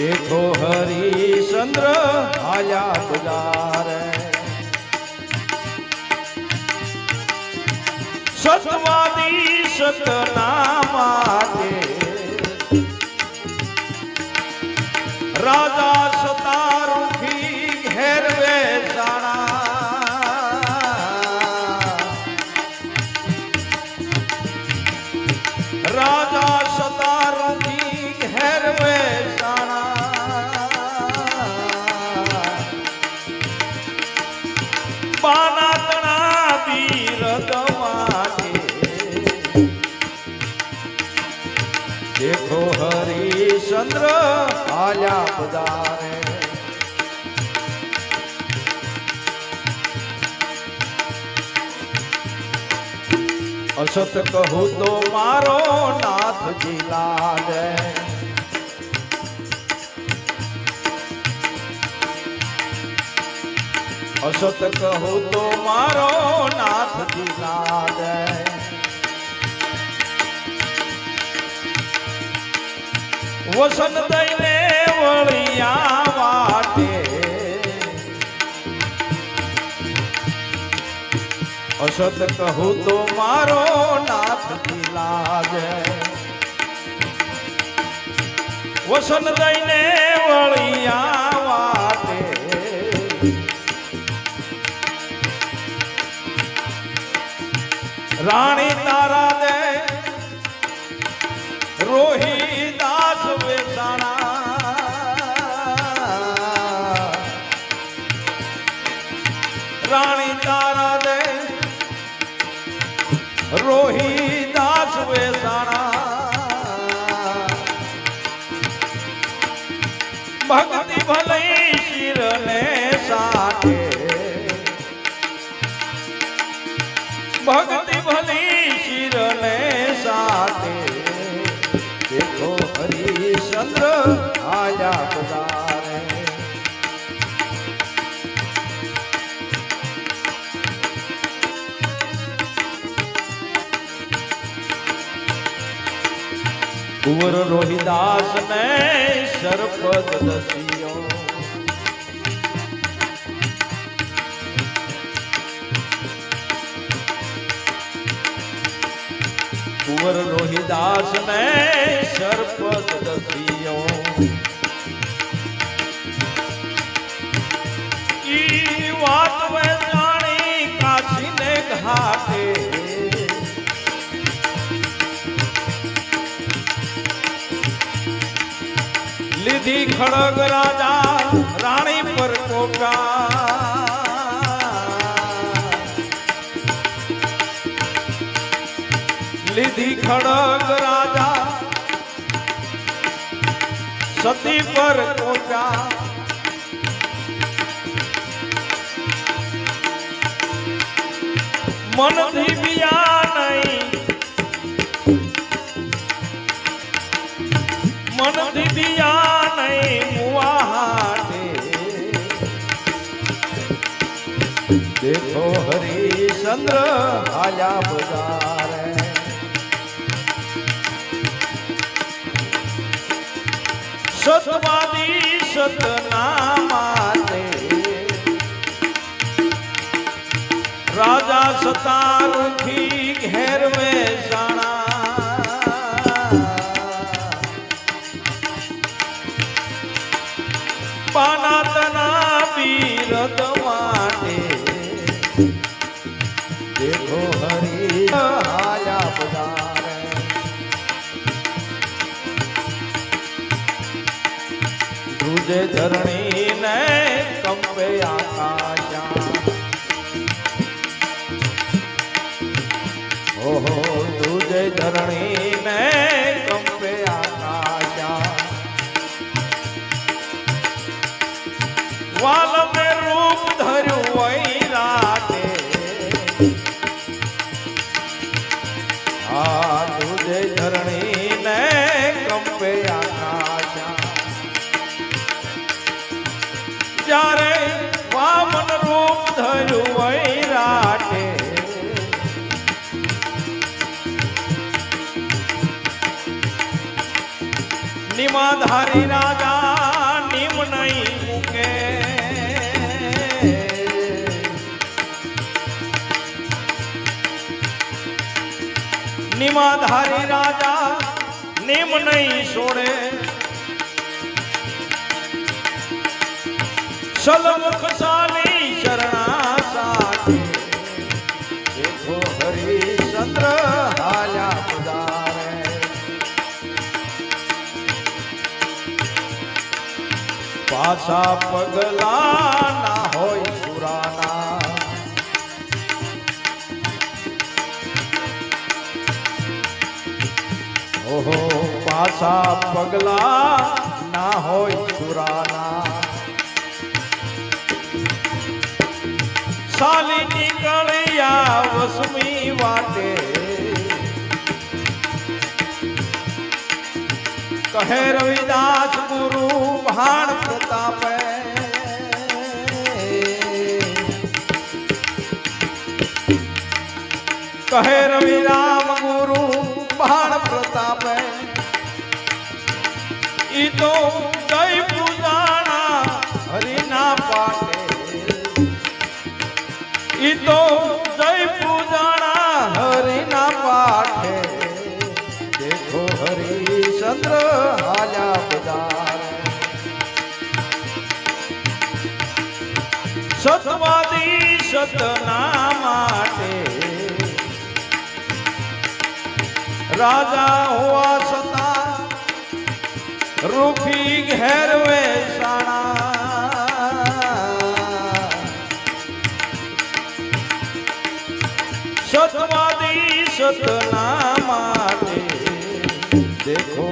દેખો હરિશ્ચંદ્ર આયા બજારે સતવાદી સતના માટે રાજા સતારુખી ઘેરવે જાણા રાજા હરિશ્ચંદ્ર આયા પધારે અસત કહું તો મારો નાથજી લાગે. અસત કહું તો મારો નાથજી લાગે. વસન દઈને વળિયા વાટે. અસત કહું તો મારો નાથજી લાગે. વસન દઈને વળિયા વાટે. રાણી ભક્તિ ભલે શિરને સાથે ભક્તિ ભલે શિરને સાથે કુંવર રોહિદાસ ને સરપદ દસિયો. કુંવર રોહિદાસ ને સરપદ દસિયો. ખડગ રાજા રાણી પર કોકા લીધી ખડગ રાજા સતી પર કોચા મનથી દેખો હરિશ્ચંદ્ર આયા બજારે સતવાદી સતનામાતે રાજા સતારુખી ધ્રુજે ધરણી ને કંપે આકાશા ઓહો ધ્રુજે ધરણી ને કંપે આકાશા વાલ મેં રૂપ ધર્યું વૈરાટે આ નિમાધારી રાજા નહીં મૂકે. નિમાધારી રાજા નિમ નહીં છોડે. સલમુખ સાલી પાછા પગલા ના હોય સુરાના ઓહો, પાછા પગલા ના હોય સુરાના સાલી નીકળ્યા વસમી વાટે. કહે રવિદાસ ગુરુ ભાણ પ્રતાપે કહે રવિ સતના માટે. રાજા હોવા છતાં રૂફી ઘેર વેસાણા સતવાદી સતના માટે. દેખો